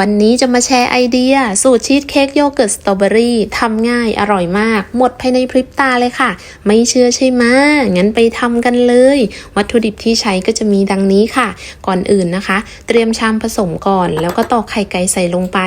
วันนี้จะมาแชร์ไอเดีย สูตรชีสเค้กโยเกิร์ตสตรอเบอรี่ทำง่ายอร่อยมาก หมดภายในพริบตาเลยค่ะ ไม่เชื่อใช่ไหมงั้นไปทำกันเลย วัตถุดิบที่ใช้ก็จะมีดังนี้ค่ะ ก่อนอื่นนะคะ เตรียมชามผสมก่อน แล้วก็ตอกไข่ไก่ใส่ลงไป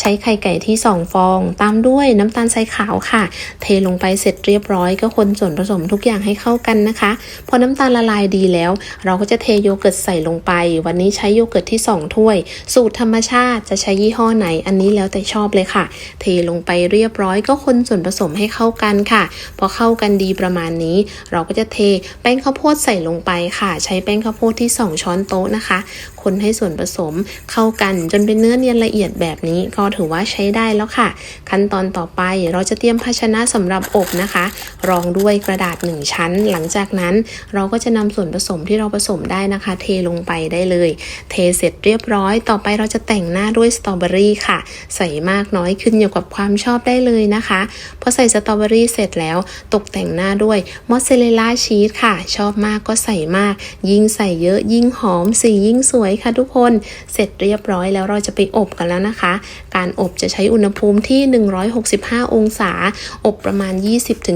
ใช้ไข่ไก่ที่ 2 ฟอง ตามด้วยน้ำตาลทรายขาวค่ะ เทลงไปเสร็จเรียบร้อยก็คนส่วนผสมทุกอย่างให้เข้ากันนะคะ พอน้ำตาลละลายดีแล้ว เราก็จะเทโยเกิร์ตใส่ลงไป วันนี้ใช้โยเกิร์ตที่ 2 ถ้วย สูตรธรรมชาติจะใช้ยี่ห้อไหนอันนี้แล้วแต่ชอบเลยค่ะ เทลงไปเรียบร้อยก็คนส่วนผสมให้เข้ากันค่ะ พอเข้ากันดีประมาณนี้ เราก็จะเทแป้งข้าวโพดใส่ลงไปค่ะ ใช้แป้งข้าวโพดที่ 2 ช้อนโต๊ะนะคะ คนให้ส่วนผสมเข้ากันจนเป็นเนื้อเนียนละเอียดแบบนี้ก็ถือว่าใช้ได้แล้วค่ะ ขั้นตอนต่อไปเราจะเตรียมภาชนะสำหรับอบนะคะ รองด้วยกระดาษ 1 ชั้น หลังจากนั้นเราก็จะนำส่วนผสมที่เราผสมได้นะคะ เทลงไปได้เลย เทเสร็จเรียบร้อย ต่อไปเราจะแต่งหน้าด้วยสตรอเบอรี่ค่ะ ใส่มากน้อยขึ้นอยู่กับความชอบได้เลยนะคะพอใส่สตรอเบอรี่เสร็จแล้ว ตกแต่งหน้าด้วยมอสซาเรลล่าชีสค่ะ ชอบมากก็ใส่มาก ยิ่งใส่เยอะยิ่งหอมสียิ่งสวยค่ะทุกคนเสร็จเรียบร้อยแล้วเราจะไปอบกันแล้วนะคะ การอบจะใช้อุณหภูมิที่ 165 องศา อบประมาณ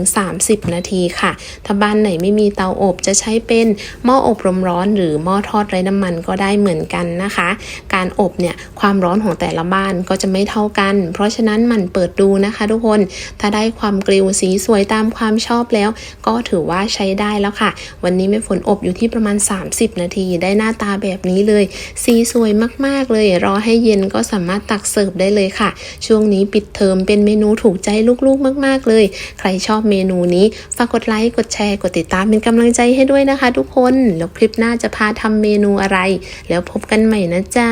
20-30 นาทีค่ะ ถ้าบ้านไหนไม่มีเตาอบจะใช้เป็นหม้ออบลมร้อน หรือหม้อทอดไร้น้ำมันก็ได้เหมือนกันนะคะ การอบเนี่ยความร้อนของแต่ละบ้านก็จะไม่เท่ากัน เพราะฉะนั้นมันเปิดดูนะคะทุกคน ถ้าได้ความกริวสีสวยตามความชอบแล้ว ก็ถือว่าใช้ได้แล้วค่ะ วันนี้แม่ฝนอบอยู่ที่ประมาณ 30 นาทีได้หน้าตาแบบนี้เลย สีสวยมากๆเลย รอให้เย็นก็สามารถตักเสิร์ฟได้เลยค่ะ ช่วงนี้ปิดเทอมเป็นเมนูถูกใจลูกๆมาก ๆเลย ใครชอบเมนูนี้ฝากกดไลค์กดแชร์กดติดตามเป็นกำลังใจให้ด้วยนะคะ ทุกคนแล้วคลิปหน้าจะพาทำเมนูอะไร แล้วพบกันใหม่นะจ๊ะ